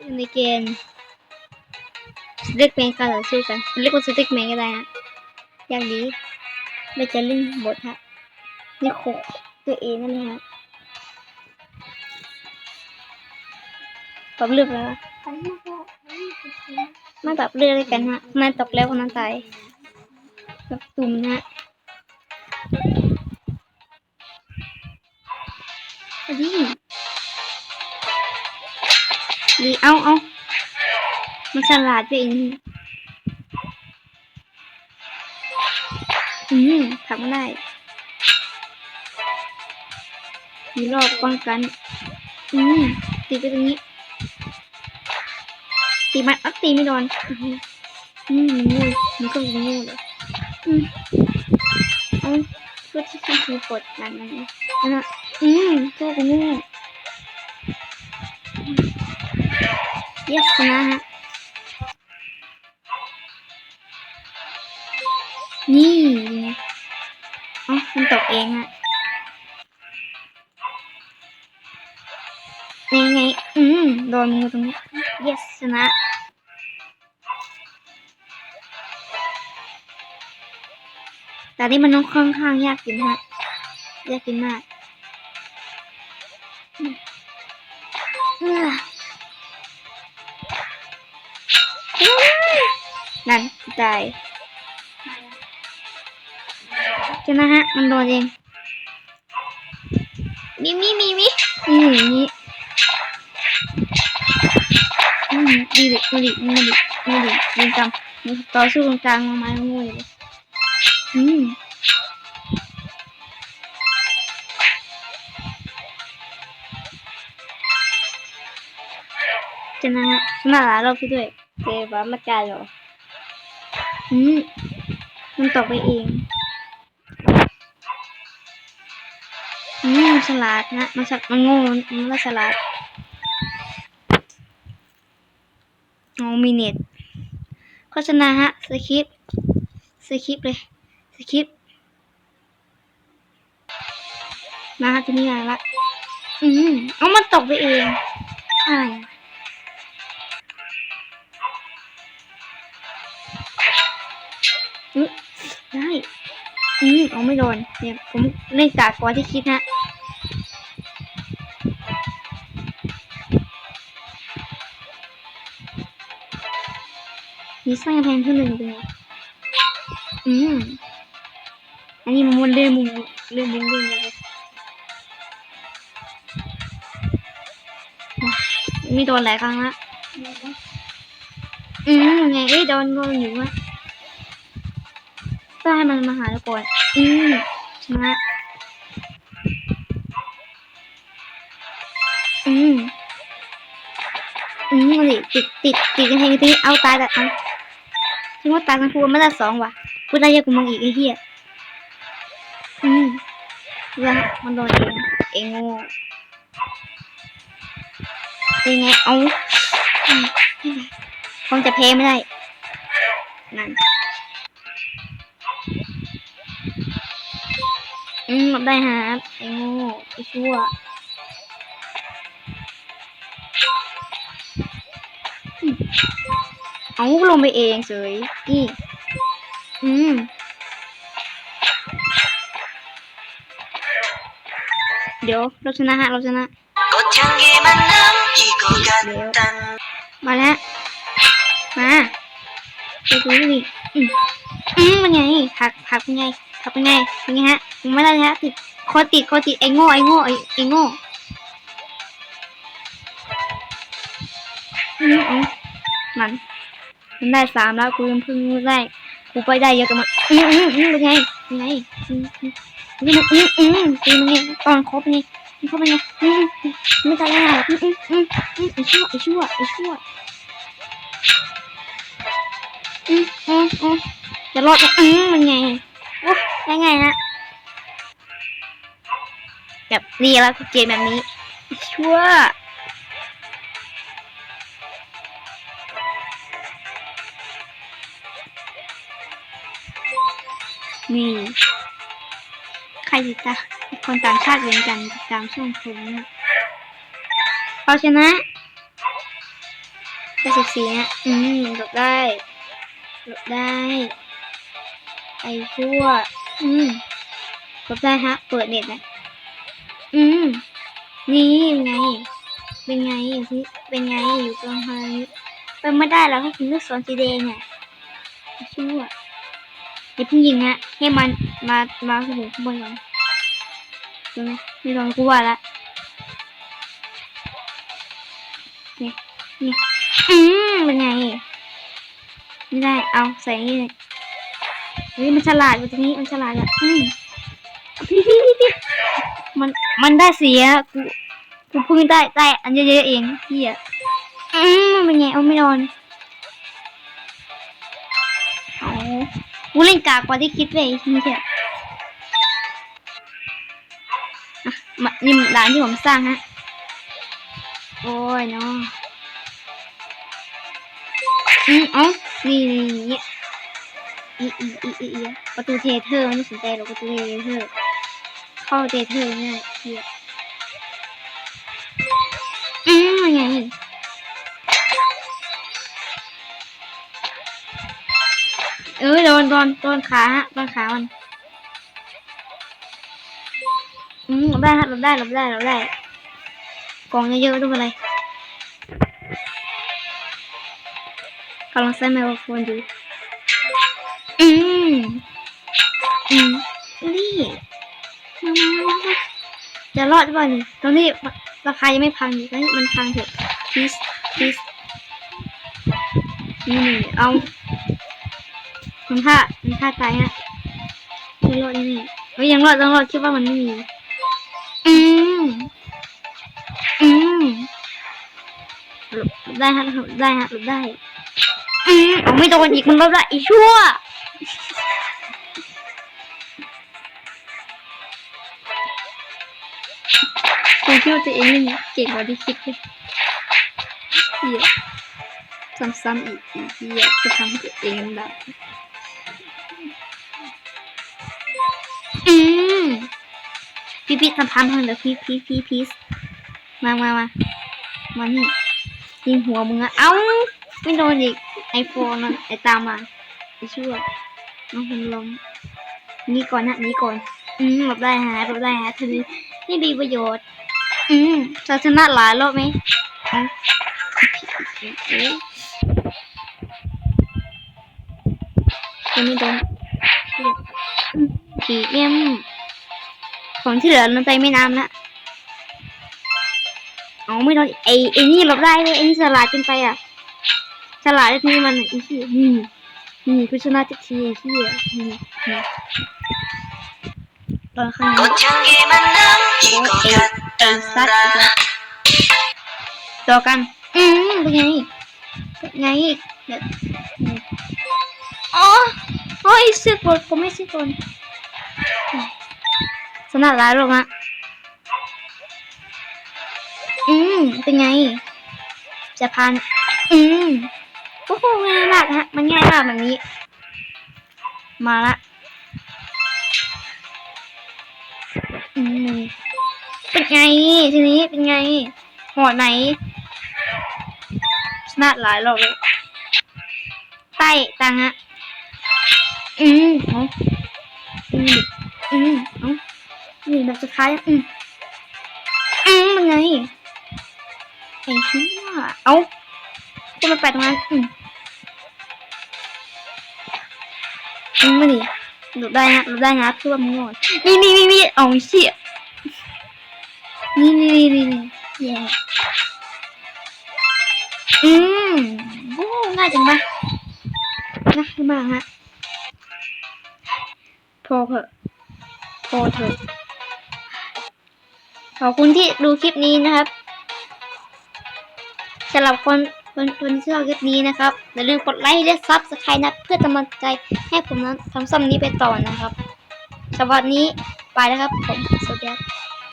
อยู่ในเกณฑ์เลือกเพลงการต่อสู้กันเรียกว่าสติ๊กแมนก็ได้ฮะอย่างนี้ไม่จะเล่นบทฮะนี่โคกตัวเองนั่นเองฮะปรับเลือกแล้วมาปรับเลือกด้วยกันฮะมันตกแล้วคนนั้นตายแบบตุ่มนะฮะดี ดีเอาเอามันฉลาดไปเองอืมทำได้ มีรอบป้องกัน อืมตีไปตรงนี้ ตีมันอักตีไม่โดนอืมงูมันก็งูเลยอืมเอาเพื่อที่จะคือกดมันมันนั่นนะอืมตัวกูงู yes นะฮะ นี่ไงอ๋อมันตกเองฮะนี่ไง อืม โดนงูตรงนี้ yes ชนะแต่นี่มันต้องค่อนข้างยากกินฮะยากกินมาก นั่นตายใช่ไหมฮะ มันโดนเอง มีมีมีมีอืมอย่างนี้อืมดีดิมาดิมาดิมาดิยิงกำมีต่อสู้รงกลางมาไม้งูเลยอืมจะนะฮะชนะหลายรอบที่ด้วยเกบ้ามาจ่ายเหรอ อืมมันตกไปเองอืมฉลาดนะ มันฉลาดมันโง่มันมันว่าฉลาดอ๋อมีเน็ตโฆษณาฮะ สคริปสคริปเลย สคริปต์นะฮะที่นี้อะไรละ อืมเอามันตกไปเองอะไร ได้อืมเอาไม่โดนเนี่ยผมเล่นกากกว่าที่คิดฮะมีสร้างกำแพงขึ้นหนึ่งเลยอืมอันนี้มันเลื่อนมุมเลื่อนมุมเลื่อนเลยมามีโดนหลายครั้งละอืมไงเอ้ยโดนโดนอยู่วะ ต้ให้มันมาหาเราก่อนอืมชนะอืมอืมมาดิติดติดติดกันแทงทีเอาตายแต่เอาฉันว่าตายกันพูดไม่ได้สองว่ะพูได้เยอะกว่ามึงอีกไอ้เหี้ยอืมแล้วมันโดนเองเองโง่เป็นไงเอาคงจะแพ้ไม่ได้นั่น อืมได้ฮะไอโง่อ้ชั่วเอาลงไปเองเฉยนี่ อืมเดี๋ยวเราชนะฮะเราชนะมาแล้ว มาไปดูดิอืมมันไงผักผักเป็นไงผักเป็นไงเป็นไงฮะ ยังไม่ได้ฮะติดคอติดคอติดไอ้โง่ไอ้โง่ไอ้ไอ้โง่อืมมันมันได้สามแล้วกูยังเพิ่งได้กูไปได้เยอะกับมันอืมอืมอืมเป็นไงเป็นไงอืมอืมอืมอืมตีมันไงตอนครบไงมันครบเป็นไงอืมไม่ตายง่ายหรอกอืมอืมอืมอืมไอชั่วไอชั่วไอชั่วอืมอืมอืมจะรอดอืมมันไงโอ้ได้ไงฮะ แบบนี่แล้วเกมแบบนี้ชั่วนี่ใครติดตาคนต่างชาติเหมือนกันติดตามช่องผมนะเพราะฉะนั้นได้สิบสี่นะอืมหลบได้หลบได้ไอ้ชั่ว อืมหลบได้ฮะ เปิดเน็ตนะ อืม นี่เป็นไง เป็นไงพี่เป็นไงอยู่ตรงทางนี้เป็นไม่ได้แล้วถ้าคุณเลือกสวนสีแดงอะชั่วอย่าเพิ่งยิงฮะให้มันมา มาถึงข้างบนก่อนดูไหมไม่ลองกูว่าละนี่นี่อืมเป็นไง ไม่ได้ เอาใส่นี่เลยเฮ้ยมันฉลาดกว่าตรงนี้ มันฉลาดอะอืมพี่พี่พี่พี่ มันมันได้เสียกูกูเพิ่งได้ได้อันเยอะๆเองพี่อะอืมเป็นไงเอาไม่นอนเอากูเล่นกากกว่าที่คิดไปอีกนี่เถอะอะมานี่ร้านที่ผมสร้างฮะ โอ้ยเนาะอืมเอ๋อนี่นี่นี่อีอีอีอีอีประตูเทเทอร์ไม่สนใจหรอกประตูเทเทอร์ เข้าเทเทอง่ายเฮียอืมยังไงเออโดนโดนโดนขาฮะโดนขามันอืมหลบได้ฮะหลบได้หลบได้หลบได้กล่องเยอะๆด้วยอะไรกำลังใช้ไมโครโฟนอยู่อืมอืมนี่ จะรอดหรือเปล่านี่ตรงนี้ราคายังไม่พังอยู่ตอนนี้มันพังเถอะ please please นี่นี่เอามันฆ่ามันฆ่าตายฮะไม่รอดนี่นี่เฮ้ยยังรอดต้องรอดคิดว่ามันไม่มีอืมอืมหลบได้ฮะหลบได้ฮะหลบได้อืมเอาไม่โดนอีกมันลบละอีชั่ว คุณคิดว่าตัวเองนี่เก่งกว่าที่คิดเลยเหี้ยซ้ำๆอีกอีกเหี้ยจะทำให้ตัวเองแบบอืมพี่พี่ทำพันพันเดี๋ยวพี่พี่พี่พีมามามามานี่ยิงหัวมึงอะเอ้าไม่โดนอีกไอโฟนมันไอตามมาไอชั่วน้องผมล้มนี่ก่อนนะนี่ก่อน อืมหลบได้ฮะหลบได้ฮะเธอนี่มีประโยชน์ อืมเราชนะหลายรอบไหมยังไม่โดนผีเยี่ยมของที่เหลือมันไปไม่นานละอ๋อไม่โดนไอ้ไอ้นี่หลบได้เลยไอ้นี่สลาดจนไปอะสลาดที่มันไอ้ที่นี่นี่กูชนะจะทีไอ้ที่นี่ตอนข้างนี้ 단다ต่อกัน อืมเป็นไงเป็นไงเดี๋ยวอ๋อโอ้ยเสียกดผมไม่เสียกดสนัดร้ายลงอะอืม เป็นไง จะพัน อืมโอ้โหง่ายมากฮะ มันง่ายมากแบบนี้ มาละ อืม เป็นไง ทีนี้เป็นไงโหดไหนชนะหลายรอบเลยใต้ตังฮะอืมเอาอืมอืมเอานี่แบบสุดท้ายอืมอืมเป็นไงไอ้ชั่วเอาจะมาแปะตรงนั้นอืมอืมมาดิหลบได้นะหลบได้นะคือว่ามึงงอนนี่นี่นี่นี่เอาเชี่ย นี่นี่นี่นี่นี่แย่อืมโอ้ง่ายจังปะง่ายมากฮะพอเถอะพอเถอะขอบคุณที่ดูคลิปนี้นะครับสำหรับคนคนคนที่ชอบคลิปนี้นะครับอย่าลืมกดไลค์และซับสไครต์นะเพื่อกำลังใจให้ผมนั้นทำซ้ำนี้ไปต่อนะครับสำหรับวันนี้ไปแล้วครับผมสวัสดีครับ